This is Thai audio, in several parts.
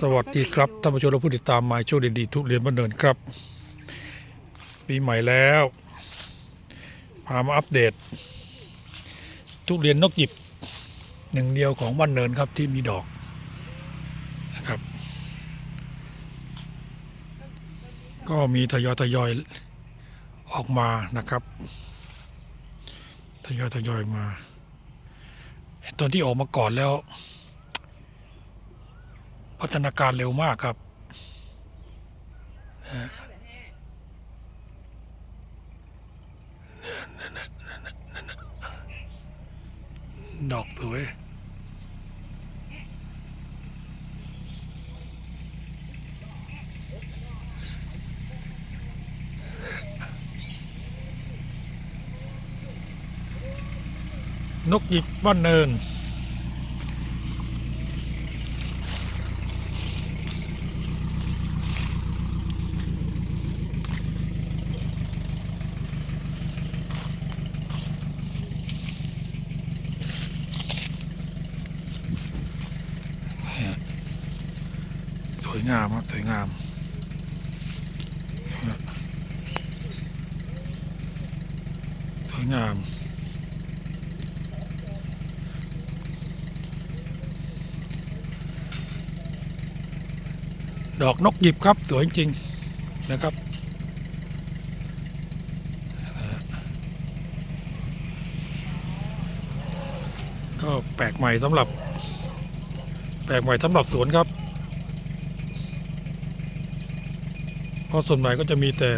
สวัสดีครับถ่ายท่านผู้ชมและผู้ติดตามหมายโชคดีๆทุเรียนบ้านเนินครับ ปีใหม่แล้ว พามาอัปเดต ทุเรียนนกหยิบหนึ่งเดียวของบ้านเนินครับที่มีดอกนะครับ ก็มีทยอยทยอยออกมานะครับทยอยทยอยมาเห็นตอนที่ออกมาก่อนแล้ว พัฒนาการเร็วมากครับดอกสวยนกหยิบบ้านเนิน ส วยงามครับสวยงามสวยงามดอกนกหยิบครับสวยจริงนะครับก็แปลกใหม่สำหรับ แปลกใหม่สำหรับสวนครับ เพราะส่วนใหญ่ก็จะมีแต่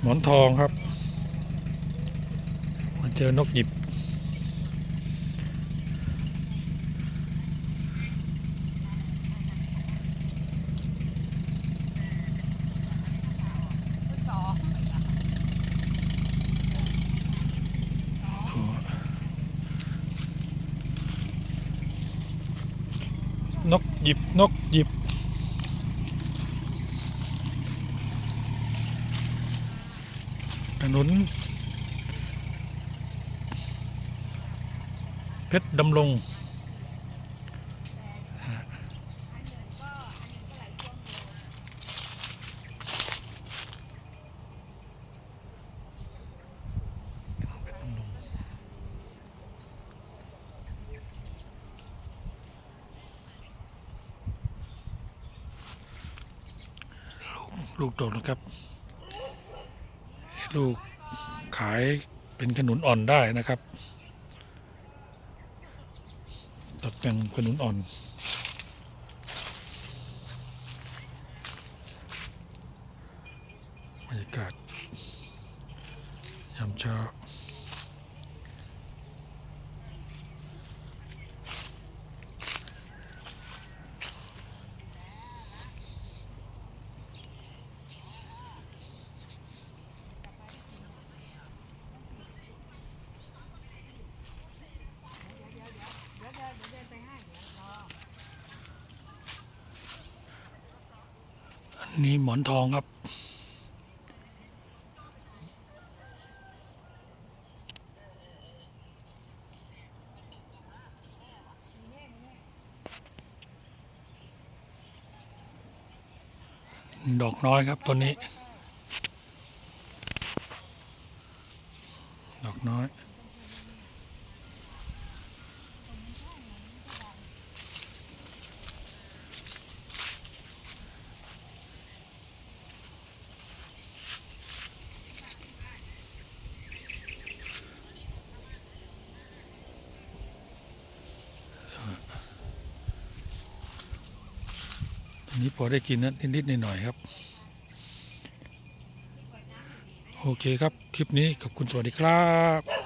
หมอนทองครับ มาเจอนกหยิบ นกหยิบ นกหยิบ ถนน เพชรดำรงลูกโดดนะครับ ลูกขายเป็นขนุนอ่อนได้นะครับตัดแต่งขนุนอ่อน บรรยากาศยามเช้า นนี้หมอนทองครับ ดอกน้อยครับตัวนี้ ดอกน้อย นี้พอได้กินนะนิดๆหน่อยๆครับ โอเคครับ คลิปนี้ขอบคุณสวัสดีครับ